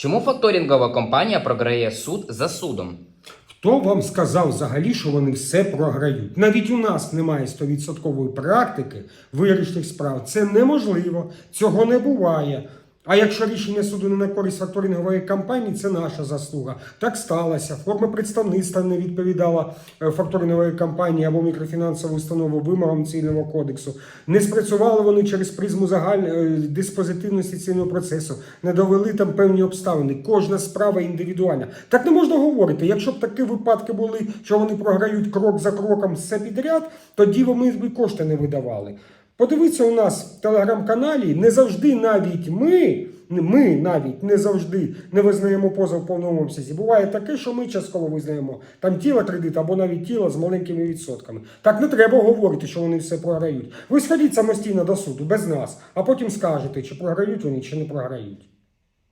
Чому факторингова компанія програє суд за судом? Хто вам сказав взагалі, що вони все програють? Навіть у нас немає 100% практики вирішних справ. Це неможливо, цього не буває. А якщо рішення суду не на користь факторингової компанії, це наша заслуга. Так сталося. Форма представництва не відповідала е, факторингової компанії або мікрофінансової установи вимогам цивільного кодексу. Не спрацювали вони через призму загальної е, диспозитивності цивільного процесу, не довели там певні обставини. Кожна справа індивідуальна. Так не можна говорити. Якщо б такі випадки були, що вони програють крок за кроком все підряд, тоді вони б кошти не видавали. Подивіться у нас в телеграм-каналі, не завжди навіть ми, ми навіть не завжди не визнаємо позов в повному обсязі. Буває таке, що ми частково визнаємо там тіло кредит або навіть тіло з маленькими відсотками. Так не треба говорити, що вони все програють. Ви сходіть самостійно до суду без нас, а потім скажете, чи програють вони, чи не програють.